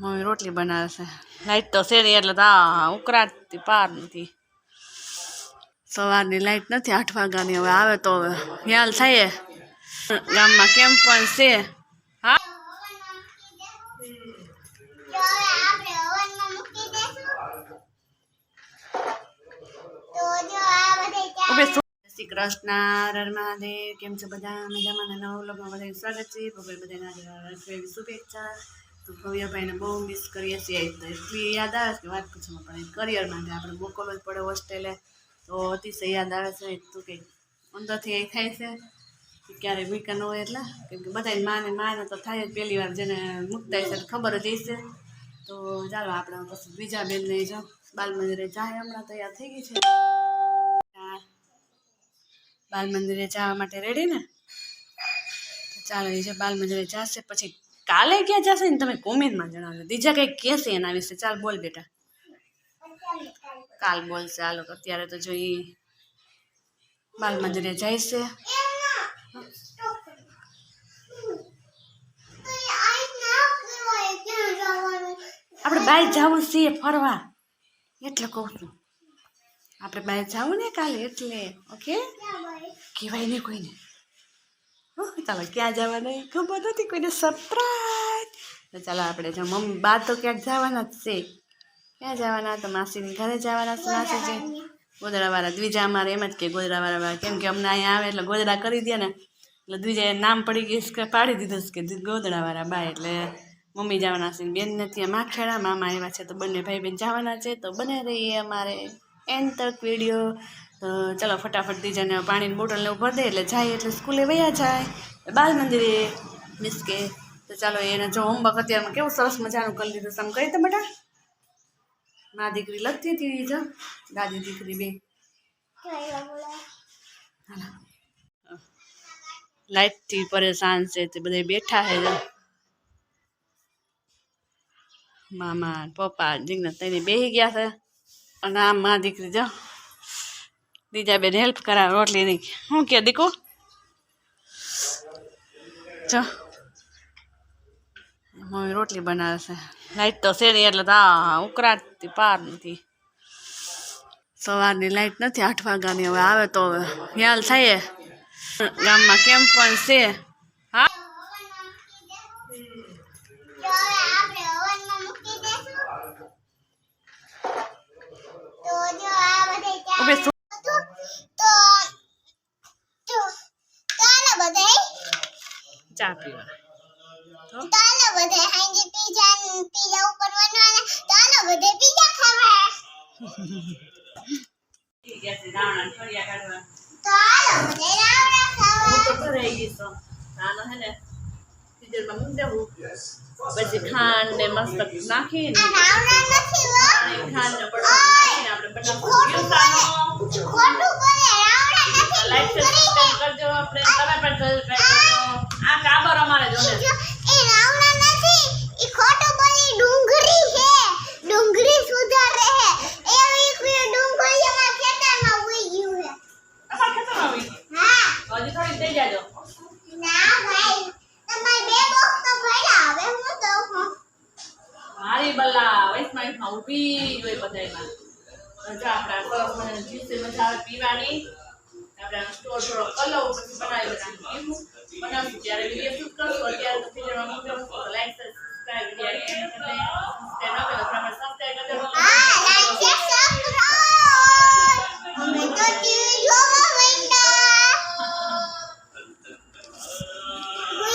Mummy રોટલી બનાવે છે. લાઈટ તો છે નહીં એટલે તો આ ઉકળાટથી પાર નથી. સવારની લાઈટ નથી આઠ વાગ્યાની હવે આવે તો હવે ખ્યાલ થાય ગામમાં કેમ પણ છે. હા? જો હવે આપણે ઓવનમાં મૂકી દેશું તો જો આ બધે ઉભે શું? જય શ્રી કૃષ્ણ હર મહાદેવ. કેમ છો બધા? મજામાં નવા બધા બધાનું સ્વાગત છે. ભગવાન બધાના શુભેચ્છા. તો ભવ્યભાઈને બહુ મિસ કરીએ છીએ. તો એટલી યાદ આવે છે કે વાત પૂછવામાં પણ કરિયર માટે આપણે મોકલવો જ પડે હોસ્ટેલે તો અતિશય યાદ આવે છે. તો કંઈક અંદરથી એ થાય છે કે ક્યારે ન હોય એટલે, કેમ કે બધાને માને માને તો થાય જ. પહેલી વાર જેને મૂકતા તો ખબર જ હશે. તો ચાલો આપણે પછી બીજા બેનને જો બાલ મંદિરે જાય. હમણાં તૈયાર થઈ ગઈ છે. બાલ મંદિરે જવા માટે રેડી ને? ચાલો એ જે બાલ મંદિરે જશે, પછી કાલે ક્યાં જશે ને તમે કોમેન્ટમાં જણાવજો. બીજા કંઈક કહેશે એના વિશે. ચાલ બોલ બેટા. કાલ બોલશે ચાલો અત્યારે તો જો બાલ મંદિરે જાય છે. આપણે બહાર જવું છીએ ફરવા. એટલે કહું છું. આપણે બહાર જવું ને કાલે એટલે, ઓકે? કહેવાય નહીં કોઈને. ચાલો, ક્યાં જવાના ખબર નથી. કોઈને સરપ્રાઈઝ તો ચાલો આપણે જો મમ્મી, બા તો ક્યાંક જવાના જ છે. ક્યાં જવાના? તો માસીની ઘરે જવાના છે, માસીજી. ગોદડાવાળા દ્વિજા અમારે એમ જ કે ગોદડાવાળા કેમ કે અમને અહીંયા આવે એટલે ગોદડા કરી દે ને. એટલે દ્વિજાએ નામ પડી ગયું કે પાડી દીધું કે ગોદડાવાળા બા એટલે મમ્મી જવાના છે બેનને ત્યાં માખેડા, મામા એવા છે તો બંને ભાઈ બેન જવાના છે તો બને રહીએ અમારે. એન તક વીડિયો. તો ચલો ફટાફટ દીજાને પાણીની બોટલને ઉભર દે એટલે જાય એટલે સ્કૂલે વયા જાય. બાલ મંદિરે મીન્સ કે તો ચાલો એને જો હોમવર્ક અત્યારમાં કેવું સરસ મજાનું કરી લીધું સમ કરી તો બેટા. મા દીકરી લખતી હતી જો. દાદી દીકરી બે. લાઈટથી પરેશાન છે તે બધા બેઠા છે જો. મામા પપ્પા જીગ્ન તઈને બેસી ગયા છે. અને આ મા દીકરી જો. બીજા બેન હેલ્પ કરાવે રોટલીની શું કે દીકો? જો. મમ્મી રોટલી બનાવે છે લાઈટ તો છે નહીં એટલે તો આ ઉકળાટથી પાર નથી સવારની લાઈટ નથી આઠ વાગ્યાની હવે આવે તો હવે ખ્યાલ થાય ગામમાં કેમ પણ છે હા જો હવે આપણે ઓવનમાં મૂકી દેશું તો જો આ બધે ઉભે શું તો તો ચાલો બધે ચા પીવા ચાલો બધે હાંજે પીઝા પીઝા ઉપર બનવાના ચાલો બધે પીઝા ખાવા. ચાલો બધે રાવણ ખાવા. તો ઘરે ગઈ છું. નાનો હે ને ફ્રીઝરમાં મૂકી દેવું પછી ખાંડ ને મસ્ત નાખી ને ખાંડ ને પડો નાખીને આપણે બનાવશું. ખોટું કરે રાવણ નથી. કરજો આપણે. તમે પણ સબસ્ક્રાઇબ કરજો આ કાબર અમારે જોને જો એ રાવડા નથી ઈ ખોટું બોલી ડુંગળી છે ડુંગળી સુધારે છે એવી કોઈ ડુંગળી અમારા ખેતરમાં ઉઈ ગયું છે અમાર ખેતરમાં આવી હા હજી થોડી થઈ જાજો ના ભાઈ, તમારે બે તો ભર્યા. હવે મને જીસે મજા પીવાની. આપણે સ્ટોર થોડો કલર પછી બનાવી બનાવી પીવું. બનાવશું. ત્યારે વીડિયો શૂટ કરશું